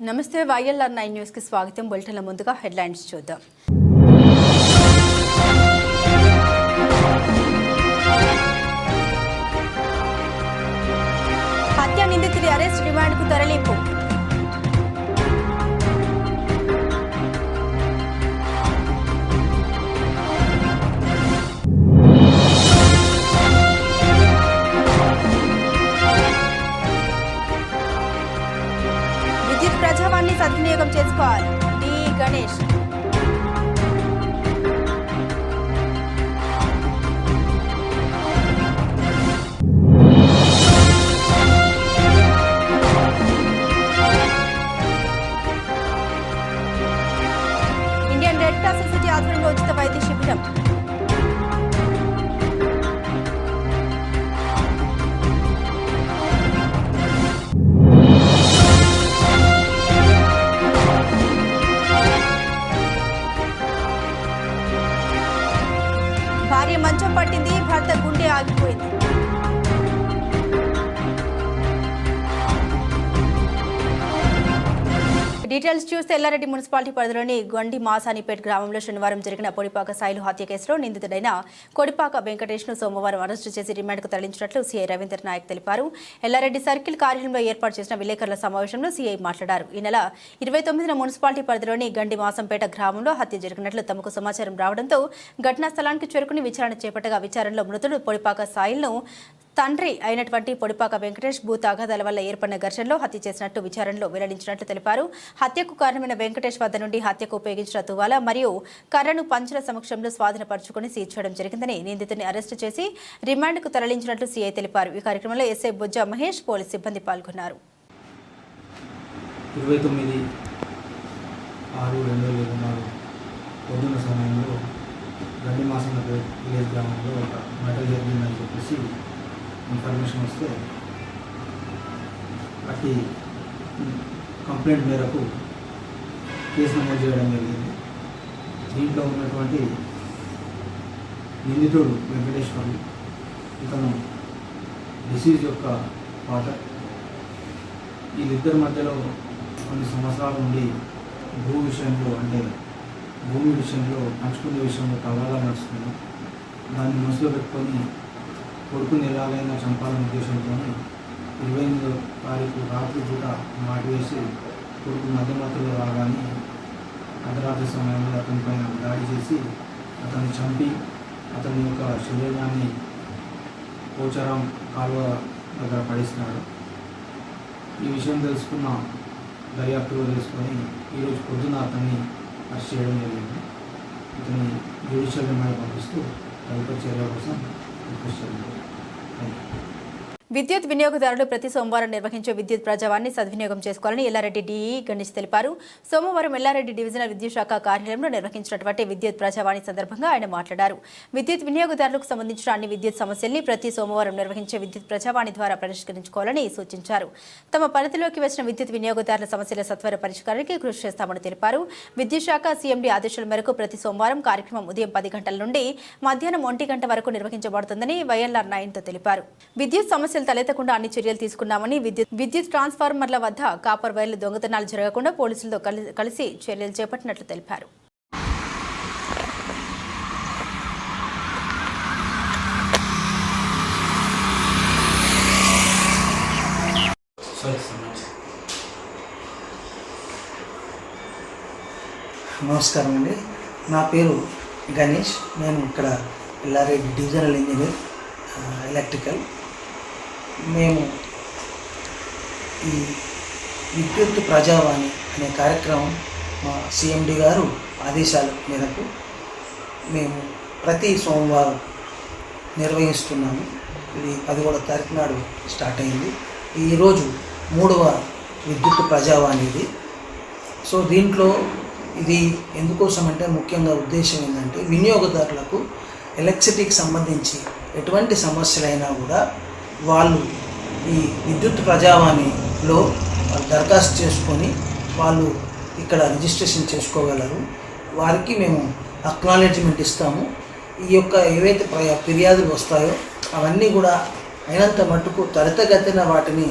నమస్తే YLR nine న్యూస్కి స్వాగతం. బులెటిన్ల ముందుగా హెడ్లైన్స్ చూద్దాం. హత్య నిందితుడి అరెస్ట్ రిమాండ్కు తరలింపు. సద్వినియోగం చేసుకోవాలి. D Ganesh. Indian Red Cross Society ఆధ్వర్యంలో ఉచిత వైద్య శిబిరం. డీటెయిల్స్ చూస్తే ఎల్లారెడ్డి మున్సిపాలిటీ పరిధిలోని గొండి మాసానిపేట్ గ్రామంలో శనివారం జరిగిన పొడిపాక సాయిలు హత్య కేసులో నిందితుడైన కొడిపాక వెంకటేష్ను సోమవారం అరెస్టు చేసి రిమాండ్కు తరలించినట్లు సీఐ రవీంద్ర నాయక్ తెలిపారు. ఎల్లారెడ్డి సర్కిల్ కార్యాలయంలో ఏర్పాటు చేసిన విలేకరుల సమావేశంలో సీఐ మాట్లాడారు. ఈ నెల ఇరవై తొమ్మిదిన మున్సిపాలిటీ పరిధిలోని గండి మాసంపేట గ్రామంలో హత్య జరిగినట్లు తమకు సమాచారం రావడంతో ఘటనా స్థలానికి చేరుకుని విచారణ చేపట్టగా విచారణలో మృతుడు పొడిపాక సాయిల్ను తండ్రి అయినటువంటి పొడిపాక వెంకటేష్ భూ తాగాదాల వల్ల ఏర్పడిన ఘర్షణలో హత్య చేసినట్టు విచారణలో వెల్లడించినట్లు తెలిపారు. హత్యకు కారణమైన వెంకటేష్ వద్ద నుండి హత్యకు ఉపయోగించిన తువాల మరియు కర్రను పంచుల సమక్షంలో స్వాధీనపరుచుకుని సీజ్ చేయడం జరిగిందని నిందితుడిని అరెస్టు చేసి రిమాండ్కు తరలించినట్లు సీఐ తెలిపారు. ఈ కార్యక్రమంలో ఎస్ఐ బుజ్జ మహేష్ పోలీస్ సిబ్బంది పాల్గొన్నారు. ఇరవై తొమ్మిది ఆరు రెండు వేల ఇరవై నాలుగు పొద్దున్న సమయంలో గండి మాసం విలేజ్ గ్రామంలో ఒక మర్డర్ జరిగిందని చెప్పేసి ఇన్ఫర్మేషన్ వస్తే అతి కంప్లైంట్ మేరకు కేసు నమోదు చేయడం జరిగింది. దీంట్లో ఉన్నటువంటి నిందితుడు వెంకటేశ్వరుడు ఇతను డిసీజ్ యొక్క ఫాదర్ వీళ్ళిద్దరి మధ్యలో కొన్ని సంవత్సరాల నుండి భూ విషయంలో అంటే భూమి విషయంలో పంచుకునే విషయంలో తగాదా నడుస్తుంది దాన్ని మనసులో పెట్టుకొని కొడుకుని నిరాలైన చంపాలనే ఉద్దేశంతోనే ఇరవై ఎనిమిదో తారీఖు రాత్రి పూట మాట వేసి కొడుకు మధ్యమత్తులో రాగానే అర్ధరాత్రి సమయంలో అతనిపైన దాడి చేసి అతన్ని చంపి అతని యొక్క శరీరాన్ని పోచారం కాలువ దగ్గర పడేసినాడు. ఈ విషయం తెలుసుకున్న దర్యాప్తులో తెలుసుకొని ఈరోజు పొద్దున అతన్ని అరెస్ట్ చేయడం జరిగింది. ఇతని జ్యుడిషియల్ రిమాండ్ పంపిస్తూ తదుపరి చర్య కోసం రిక్వెస్ట్ చేయడం జరిగింది థ్యాంక్ యూ విద్యుత్ వినియోగదారులు ప్రతి సోమవారం నిర్వహించే విద్యుత్ ప్రజావాన్ని సద్వినియోగం చేసుకోవాలని ఎల్లారెడ్డి డిఈ గణేష్ తెలిపారు. సోమవారం ఎల్లారెడ్డి డివిజనల్ విద్యుత్ శాఖ కార్యాలయంలో నిర్వహించినటువంటి విద్యుత్ ప్రజావాణి సందర్భంగా ఆయన మాట్లాడారు. విద్యుత్ వినియోగదారులకు సంబంధించిన అన్ని విద్యుత్ సమస్యల్ని ప్రతి సోమవారం నిర్వహించే విద్యుత్ ప్రజావాణి ద్వారా పరిష్కరించుకోవాలని సూచించారు. తమ పరిధిలోకి వచ్చిన విద్యుత్ వినియోగదారుల సమస్యల సత్వర పరిష్కారానికి కృషి చేస్తామని తెలిపారు. విద్యుత్ శాఖ సీఎండీ ఆదేశాల మేరకు ప్రతి సోమవారం కార్యక్రమం ఉదయం పది గంటల నుండి మధ్యాహ్నం ఒంటి గంట వరకు నిర్వహించబడుతుందని వైఎల్ఆర్ నయన్తో తెలిపారు. విద్యుత్ సమస్య సమస్యలు తలెత్తకుండా అన్ని చర్యలు తీసుకున్నామని విద్యుత్ విద్యుత్ ట్రాన్స్ఫార్మర్ల వద్ద కాపర్ వైర్లు దొంగతనాలు జరగకుండా పోలీసులతో కలిసి చర్యలు చేపట్టినట్లు తెలిపారు. నమస్కారం అండి. నా పేరు గణేష్. నేను ఇక్కడ ఎల్లారెడ్డి డివిజనల్ ఇంజనీర్ ఎలక్ట్రికల్. మేము ఈ విద్యుత్ ప్రజావాణి అనే కార్యక్రమం మా సిఎండి గారు ఆదేశాల మేరకు మేము ప్రతి సోమవారం నిర్వహిస్తున్నాము. ఇది పదిహేడవ తారీఖు నాడు స్టార్ట్ అయింది. ఈరోజు మూడవ విద్యుత్ ప్రజావాణి ఇది. సో దీంట్లో ఇది ఎందుకోసం అంటే ముఖ్యంగా ఉద్దేశం ఏంటంటే వినియోగదారులకు ఎలక్ట్రిసిటీకి సంబంధించి ఎటువంటి సమస్యలైనా కూడా వాళ్ళు ఈ విద్యుత్ ప్రజావాణిలో దరఖాస్తు చేసుకొని వాళ్ళు ఇక్కడ రిజిస్ట్రేషన్ చేసుకోగలరు. వారికి మేము అక్నాలెడ్జ్మెంట్ ఇస్తాము. ఈ యొక్క ఏవైతే ప్ర- ఫిర్యాదులు వస్తాయో అవన్నీ కూడా అయినంత మట్టుకు త్వరితగతిన వాటిని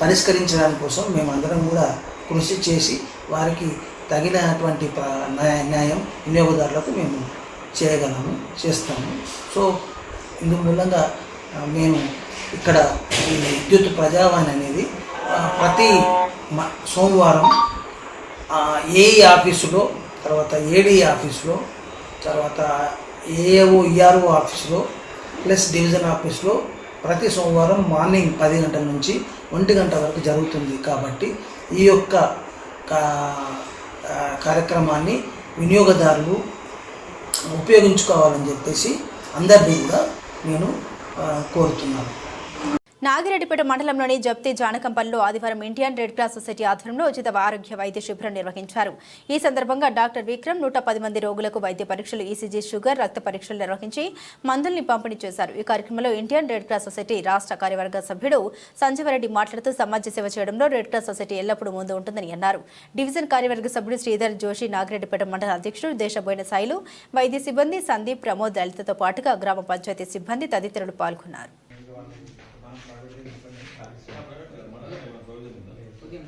పరిష్కరించడానికి కోసం మేమందరం కూడా కృషి చేసి వారికి తగినటువంటి న్యాయ- న్యాయం వినియోగదారులకు మేము చేయగలము చేస్తాము. సో ఇందు మూలంగా మేము ఇక్కడ ఈ విద్యుత్ ప్రజావాణి అనేది ప్రతి మ- సోమవారం ఏఈ ఆఫీసులో తర్వాత ఏడీ ఆఫీసులో తర్వాత ఏఏఓ ఈఆర్ఓ ఆఫీసులో ప్లస్ డివిజన్ ఆఫీస్లో ప్రతి సోమవారం మార్నింగ్ పది గంటల నుంచి ఒంటి గంట వరకు జరుగుతుంది కాబట్టి ఈ యొక్క కా- కార్యక్రమాన్ని వినియోగదారులు ఉపయోగించుకోవాలని చెప్పేసి అందరినీ కూడా నేను కోరుతున్నాను నాగిరెడ్డిపేట మండలంలోని జప్తి జానకంపల్లిలో ఆదివారం ఇండియన్ రెడ్ క్రాస్ సొసైటీ ఆధ్వర్యంలో ఉచిత ఆరోగ్య వైద్య శిబిరం నిర్వహించారు. ఈ సందర్భంగా డాక్టర్ విక్రమ్ నూట పది మంది రోగులకు వైద్య పరీక్షలు ఈసీజీ షుగర్ రక్త పరీక్షలు నిర్వహించి మందుల్ని పంపిణీ చేశారు. ఈ కార్యక్రమంలో ఇండియన్ రెడ్ క్రాస్ సొసైటీ రాష్ట్ర కార్యవర్గ సభ్యుడు సంజీవరెడ్డి మాట్లాడుతూ సమాజ సేవ చేయడంలో రెడ్ క్రాస్ సొసైటీ ఎల్లప్పుడూ ముందు ఉంటుందని అన్నారు. డివిజన్ కార్యవర్గ సభ్యుడు శ్రీధర్ జోషి నాగిరెడ్డిపేట మండల అధ్యక్షుడు దేశబోయిన సాయిలు వైద్య సిబ్బంది సందీప్ ప్రమోద్ లలితతో పాటుగా గ్రామ పంచాయతీ సిబ్బంది తదితరులు పాల్గొన్నారు.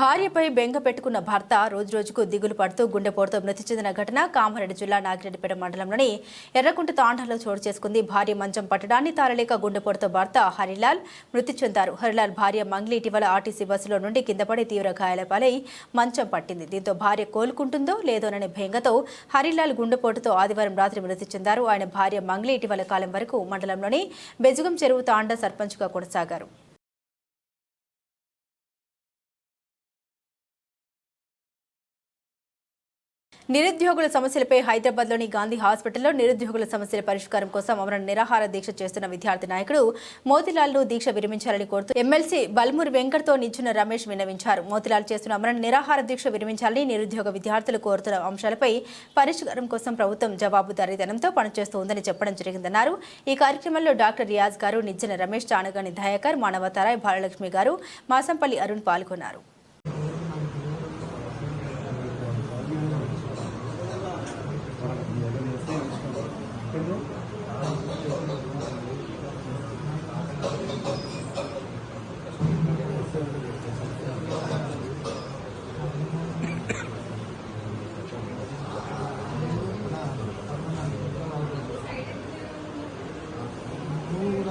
భార్యపై బెంగ పెట్టుకున్న భర్త రోజురోజుకు దిగులు పడుతూ గుండెపోటుతో మృతి చెందిన ఘటన కామారెడ్డి జిల్లా నాగిరెడ్డిపేట మండలంలోని ఎర్రకుంట తాండాలో చోటు చేసుకుంది. భార్య మంచం పట్టడాన్ని తారలేక గుండెపోటుతో భర్త హరిలాల్ మృతి చెందారు. హరిలాల్ భార్య మంగ్లీ ఇటీవల ఆర్టీసీ బస్సులో నుండి కిందపడి తీవ్ర గాయాల పాలై మంచం పట్టింది. దీంతో భార్య కోలుకుంటుందో లేదోననే భయంగతో హరిలాల్ గుండెపోటుతో ఆదివారం రాత్రి మృతి చెందారు. ఆయన భార్య మంగ్లీ ఇటీవల కాలం వరకు మండలంలోని బెజుగం చెరువు తాండా సర్పంచ్గా కొనసాగారు. నిరుద్యోగుల సమస్యలపై హైదరాబాద్లోని గాంధీ హాస్పిటల్లో నిరుద్యోగుల సమస్యల పరిష్కారం కోసం అమరణ నిరాహార దీక్ష చేస్తున్న విద్యార్థి నాయకుడు మోతిలాల్ను దీక్ష విరమించాలని కోరుతూ ఎమ్మెల్సీ బల్మూరి వెంకట్తో నిచ్చున్న రమేష్ విన్నవించారు. మోతిలాల్ చేస్తున్న అమరణ నిరాహార దీక్ష విరమించాలని నిరుద్యోగ విద్యార్థులు కోరుతున్న అంశాలపై పరిష్కారం కోసం ప్రభుత్వం జవాబుదారీతనంతో పనిచేస్తూ ఉందని చెప్పడం జరిగిందన్నారు. ఈ కార్యక్రమంలో డాక్టర్ రియాజ్ గారు నిజ్జన రమేష్ చానగాని దయాకర్ మానవతారాయ్ బాలలక్ష్మి గారు మాసంపల్లి అరుణ్ పాల్గొన్నారు.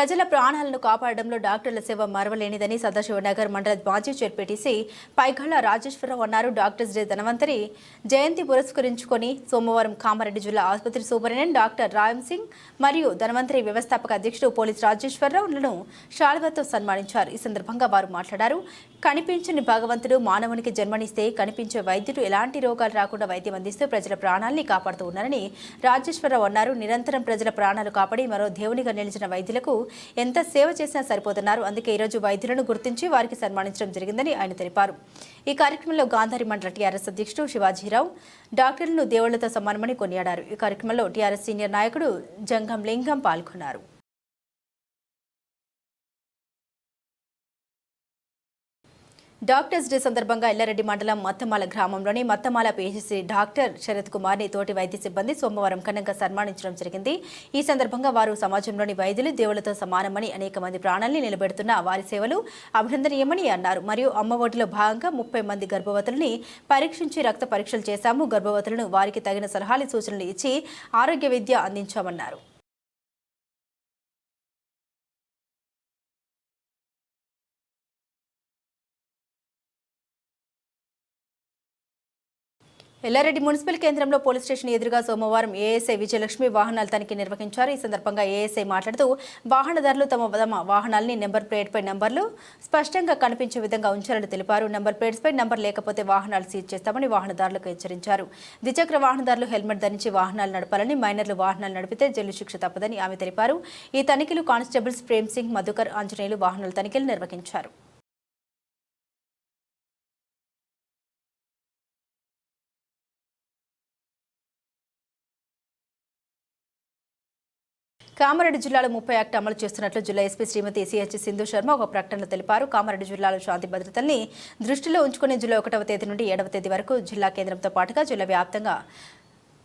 ప్రజల ప్రాణాలను కాపాడడంలో డాక్టర్ల సేవ మరవలేనిదని సదాశివనగర్ మండల మాజీ చైర్పీటీసీ పైగళ్ళ రాజేశ్వరరావు అన్నారు. డాక్టర్స్ డే ధనవంతరి జయంతి పురస్కరించుకొని సోమవారం కామారెడ్డి జిల్లా ఆసుపత్రి సూపరింటెండెంట్ డాక్టర్ రాయం సింగ్ మరియు ధనవంతరి వ్యవస్థాపక అధ్యక్షుడు పోలీస్ రాజేశ్వరరావులను షాల్వాతో సన్మానించారు. ఈ సందర్భంగా వారు మాట్లాడారు. కనిపించని భగవంతుడు మానవునికి జన్మనిస్తే కనిపించే వైద్యుడు ఎలాంటి రోగాలు రాకుండా వైద్యం అందిస్తూ ప్రజల ప్రాణాల్ని కాపాడుతూ ఉన్నారని రాజేశ్వరరావు అన్నారు. నిరంతరం ప్రజల ప్రాణాలు కాపాడి మరో దేవునిగా నిలిచిన వైద్యులకు ఎంత సేవ చేసినా సరిపోతున్నారు. అందుకే ఈరోజు వైద్యులను గుర్తించి వారికి సన్మానించడం జరిగిందని ఆయన తెలిపారు. ఈ కార్యక్రమంలో గాంధారి మండల టీఆర్ఎస్ అధ్యక్షుడు శివాజీరావు డాక్టర్లను దేవుళ్ళతో సమానమని కొనియాడారు. ఈ కార్యక్రమంలో టీఆర్ఎస్ సీనియర్ నాయకుడు జంగం లింగం పాల్గొన్నారు. డాక్టర్స్ డే సందర్భంగా ఎల్లారెడ్డి మండలం మత్తమాల గ్రామంలోని మత్తమాల పిహెచ్సి డాక్టర్ శరత్ కుమార్ని తోటి వైద్య సిబ్బంది సోమవారం ఘనంగా సన్మానించడం జరిగింది. ఈ సందర్భంగా వారు సమాజంలోని వైద్యులు దేవులతో సమానమని అనేక మంది ప్రాణాల్ని నిలబెడుతున్న వారి సేవలు అభినందనీయమని అన్నారు. మరియు అమ్మ ఒడిలో భాగంగా ముప్పై మంది గర్భవతులని పరీక్షించి రక్త పరీక్షలు చేశాము. గర్భవతులను వారికి తగిన సలహాలు సూచనలు ఇచ్చి ఆరోగ్య విద్య అందించామన్నారు. ఎల్లారెడ్డి మున్సిపల్ కేంద్రంలో పోలీస్ స్టేషన్ ఎదురుగా సోమవారం ఏఎస్ఐ విజయలక్ష్మి వాహనాల తనిఖీ నిర్వహించారు. ఈ సందర్భంగా ఏఎస్ఐ మాట్లాడుతూ వాహనదారులు తమ తమ వాహనాల్ని నెంబర్ ప్లేట్పై నంబర్లు స్పష్టంగా కనిపించే విధంగా ఉంచాలని తెలిపారు. నెంబర్ ప్లేట్స్పై నంబర్ లేకపోతే వాహనాలు సీజ్ చేస్తామని వాహనదారులకు హెచ్చరించారు. ద్విచక్ర వాహనదారులు హెల్మెట్ ధరించి వాహనాలు నడపాలని మైనర్లు వాహనాలు నడిపితే జైలు శిక్ష తప్పదని ఆమె తెలిపారు. ఈ తనిఖీలు కానిస్టేబుల్స్ ప్రేమ్ సింగ్ మధుకర్ ఆంజనేయులు వాహనాల తనిఖీలు నిర్వహించారు. కామారెడ్డి జిల్లాలో ముప్పై యాక్ట్ అమలు చేస్తున్నట్లు జిల్లా ఎస్పీ శ్రీమతి సిహెచ్ సింధు శర్మ ఒక ప్రకటనలో తెలిపారు. కామారెడ్డి జిల్లాలో శాంతి భద్రతల్ని దృష్టిలో ఉంచుకుని జూలై ఒకటవ తేదీ నుండి ఏడవ తేదీ వరకు జిల్లా కేంద్రంతో పాటుగా జిల్లా వ్యాప్తంగా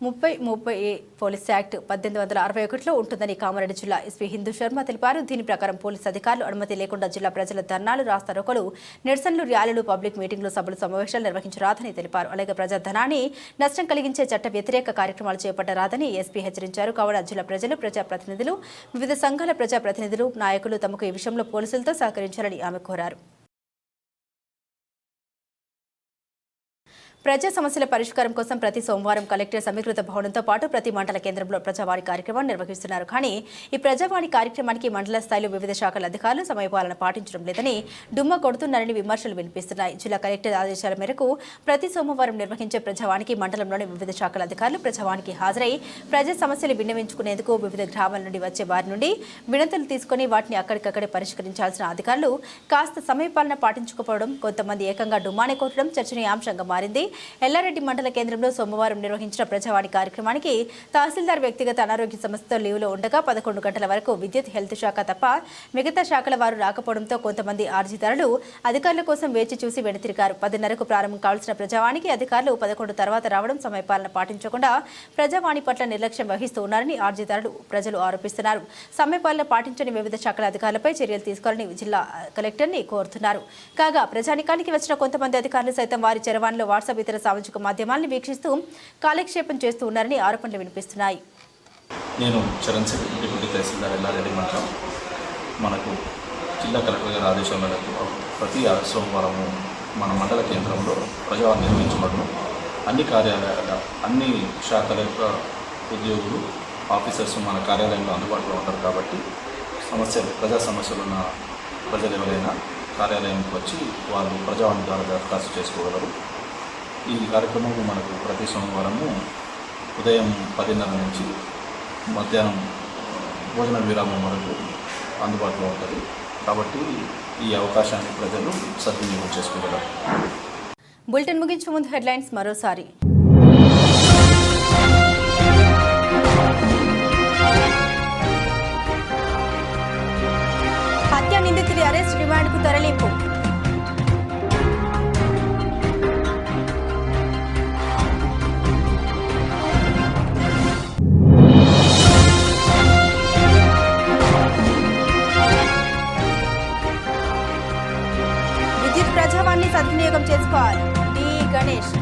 ముప్పై ముప్పై ఏ పోలీస్ యాక్ట్ పద్దెనిమిది వందల అరవై ఒకటిలో ఉంటుందని కామారెడ్డి జిల్లా ఎస్పీ హిందూ శర్మ తెలిపారు. దీని ప్రకారం పోలీస్ అధికారులు అనుమతి లేకుండా జిల్లా ప్రజల ధర్నాలు రాస్తారోకలు నిరసనలు ర్యాలీలు పబ్లిక్ మీటింగ్లు సభలు సమావేశాలు నిర్వహించరాదని తెలిపారు. అలాగే ప్రజా ధనాన్ని నష్టం కలిగించే చట్ట వ్యతిరేక కార్యక్రమాలు చేపట్టరాదని ఎస్పీ హెచ్చరించారు. కావున జిల్లా ప్రజలు ప్రజాప్రతినిధులు వివిధ సంఘాల ప్రజాప్రతినిధులు నాయకులు తమకు ఈ విషయంలో పోలీసులతో సహకరించాలని ఆమె కోరారు. ప్రజా సమస్యల పరిష్కారం కోసం ప్రతి సోమవారం కలెక్టర్ సమీకృత భవనంతో పాటు ప్రతి మండల కేంద్రంలో ప్రజావాణి కార్యక్రమాన్ని నిర్వహిస్తున్నారు. కానీ ఈ ప్రజావాణి కార్యక్రమానికి మండల స్థాయిలో వివిధ శాఖల అధికారులు సమయపాలన పాటించడం లేదని డుమ్మ కొడుతున్నారని విమర్శలు వినిపిస్తున్నాయి. జిల్లా కలెక్టర్ ఆదేశాల మేరకు ప్రతి సోమవారం నిర్వహించే ప్రజావాణికి మండలంలోని వివిధ శాఖల అధికారులు ప్రజావాణికి హాజరై ప్రజా సమస్యలు విన్నవించుకునేందుకు వివిధ గ్రామాల నుండి వచ్చే వారి నుండి వినతులు తీసుకుని వాటిని అక్కడికక్కడే పరిష్కరించాల్సిన అధికారులు కాస్త సమయపాలన పాటించకపోవడం కొంతమంది ఏకంగా డుమ్మానే కొట్టడం చర్చనీయాంశంగా మారింది. ఎల్లారెడ్డి మండల కేంద్రంలో సోమవారం నిర్వహించిన ప్రజావాణి కార్యక్రమానికి తహసీల్దార్ వ్యక్తిగత అనారోగ్య సమస్యతో లీవ్లో ఉండగా పదకొండు గంటల వరకు విద్యుత్ హెల్త్ శాఖ తప్ప మిగతా శాఖల వారు రాకపోవడంతో కొంతమంది అర్జీదారులు అధికారుల కోసం వేచి చూసి వెనుతిరిగారు. పదిన్నరకు ప్రారంభం కావాల్సిన ప్రజావాణికి అధికారులు పదకొండు తర్వాత రావడం సమయపాలన పాటించకుండా ప్రజావాణి పట్ల నిర్లక్ష్యం వహిస్తూ ఉన్నారని ప్రజలు ఆరోపిస్తున్నారు. సమయపాలన పాటించని వివిధ శాఖల అధికారులపై చర్యలు తీసుకోవాలని జిల్లా కలెక్టర్ని కోరుతున్నారు. కాగా ప్రజానికానికి వచ్చిన కొంతమంది అధికారులు సైతం వారి చరవాణిలో వాట్సాప్ ఇతర సామాజిక మాధ్యమాలను వీక్షిస్తూ కాలక్షేపం చేస్తూ ఉన్నారని ఆరోపణలు వినిపిస్తున్నాయి. నేను చరణ్ సింగ్ డిప్యూటీ తహసీల్దార్ ఎల్లారెడ్డి మండలం. మనకు జిల్లా కలెక్టర్ గారి ఆదేశం మేరకు ప్రతి సోమవారము మన మండల కేంద్రంలో ప్రజావాణి నిర్వహించబడడం అన్ని కార్యాలయాల అన్ని శాఖల యొక్క ఉద్యోగులు ఆఫీసర్స్ మన కార్యాలయంలో అందుబాటులో ఉంటారు కాబట్టి సమస్యలు ప్రజా సమస్యలు ఉన్న ప్రజలు ఎవరైనా కార్యాలయంకి వచ్చి వాళ్ళు ప్రజావాణి ద్వారా దరఖాస్తు చేసుకోగలరు. ఈ కార్యక్రమం మనకు ప్రతి సోమవారము ఉదయం పదిన్నర నుంచి మధ్యాహ్నం భోజన విరామం వరకు అందుబాటులో ఉంటుంది. కాబట్టి ఈ అవకాశాన్ని ప్రజలు సద్వినియోగం చేసుకోగలరు. బులెటిన్ ముగించే ముందు హెడ్లైన్స్ మరోసారి. హత్య నిందితుడి అరెస్ట్ రిమాండ్కు తరలింపు. వినియోగం చేసుకోవాలి. డి. గణేష్.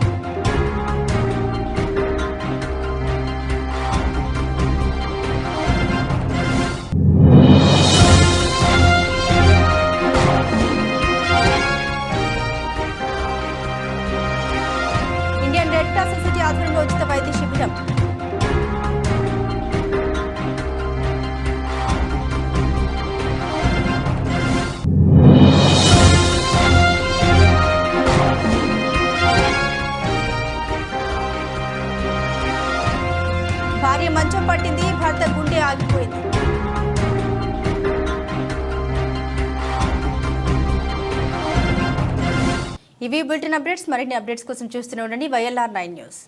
అప్డేట్స్ మరిన్ని అప్డేట్స్ కోసం చూస్తూనే ఉండండి. YLR nine news.